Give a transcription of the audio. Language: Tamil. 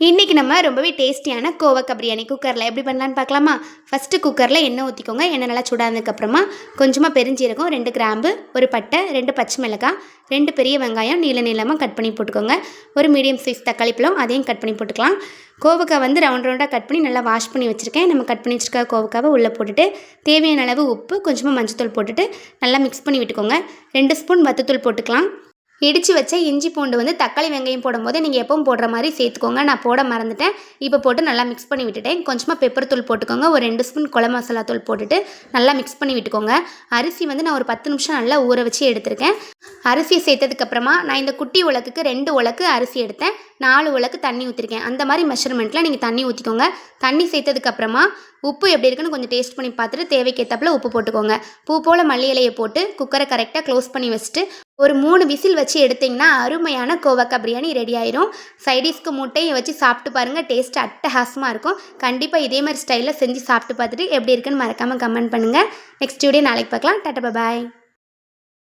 இன்றைக்கி நம்ம ரொம்பவே டேஸ்டியான கோவக்காய் பிரியாணி குக்கரில் எப்படி பண்ணலான்னு பார்க்கலாமா? ஃபஸ்ட்டு குக்கரில் எண்ணெய் ஊற்றிக்கோங்க எண்ணெய் நல்லா சூடானதுக்கப்புறமா கொஞ்சமாக பெருஞ்சீரகம் ரெண்டு கிராம்பு ஒரு பட்டை ரெண்டு பச்சை மிளகாய் ரெண்டு பெரிய வெங்காயம் நீள நீளமாக கட் பண்ணி போட்டுக்கோங்க. ஒரு மீடியம் சைஸ் தக்காளி பழம் அதையும் கட் பண்ணி போட்டுக்கலாம். கோவக்காய் வந்து ரவுண்ட் ரவுண்டாக கட் பண்ணி நல்லா வாஷ் பண்ணி வச்சுருக்கேன். நம்ம கட் பண்ணி வச்சுருக்க கோவக்காவை உள்ளே போட்டுட்டு தேவையான அளவு உப்பு கொஞ்சமாக மஞ்சத்தூள் போட்டுட்டு நல்லா மிக்ஸ் பண்ணி விட்டுக்கோங்க. ரெண்டு ஸ்பூன் வத்தத்தூள் போட்டுக்கலாம். இடித்து வச்ச இஞ்சி பூண்டு வந்து தக்காளி வெங்காயம் போடும்போது நீங்கள் எப்பவும் போடுற மாதிரி சேர்த்துக்கோங்க. நான் போட மறந்துட்டேன். இப்போ போட்டு நல்லா மிக்ஸ் பண்ணி விட்டுட்டேன். கொஞ்சமாக பெப்பர் தூள் போட்டுக்கோங்க. ஒரு ரெண்டு ஸ்பூன் குழம்பு மசாலா தூள் போட்டுட்டு நல்லா மிக்ஸ் பண்ணி விட்டுக்கோங்க. அரிசி வந்து நான் ஒரு பத்து நிமிஷம் நல்லா ஊற வச்சு எடுத்திருக்கேன். அரிசியை சேர்த்ததுக்கப்புறமா நான் இந்த குட்டி உலக்குக்கு ரெண்டு உலக்கு அரிசி எடுத்தேன். நாலு உலக்கு தண்ணி ஊற்றிருக்கேன் அந்த மாதிரி மெஷர்மெண்ட்டில் நீங்கள் தண்ணி ஊற்றிக்கோங்க தண்ணி சேர்த்ததுக்கப்புறமா உப்பு எப்படி இருக்குன்னு கொஞ்சம் டேஸ்ட் பண்ணி பார்த்துட்டு தேவைக்கேற்றப்பில் உப்பு போட்டுக்கோங்க. பூ போல் மல்லி இலையை போட்டு குக்கரை கரெக்டாக க்ளோஸ் பண்ணி வச்சுட்டு ஒரு மூணு விசில் வச்சு எடுத்திங்கன்னா அருமையான கோவக்காய் பிரியாணி ரெடி ஆயிரும். சைடிஷ்க்கு முட்டையை வச்சு சாப்பிட்டு பாருங்கள் டேஸ்ட் அட்டகாசமாக இருக்கும். கண்டிப்பாக இதே மாதிரி ஸ்டைலில் செஞ்சு சாப்பிட்டு பார்த்துட்டு எப்படி இருக்குன்னு மறக்காமல் கமெண்ட் பண்ணுங்கள் நெக்ஸ்ட் வீடியோ நாளைக்கு பார்க்கலாம். டாட்டா பாய்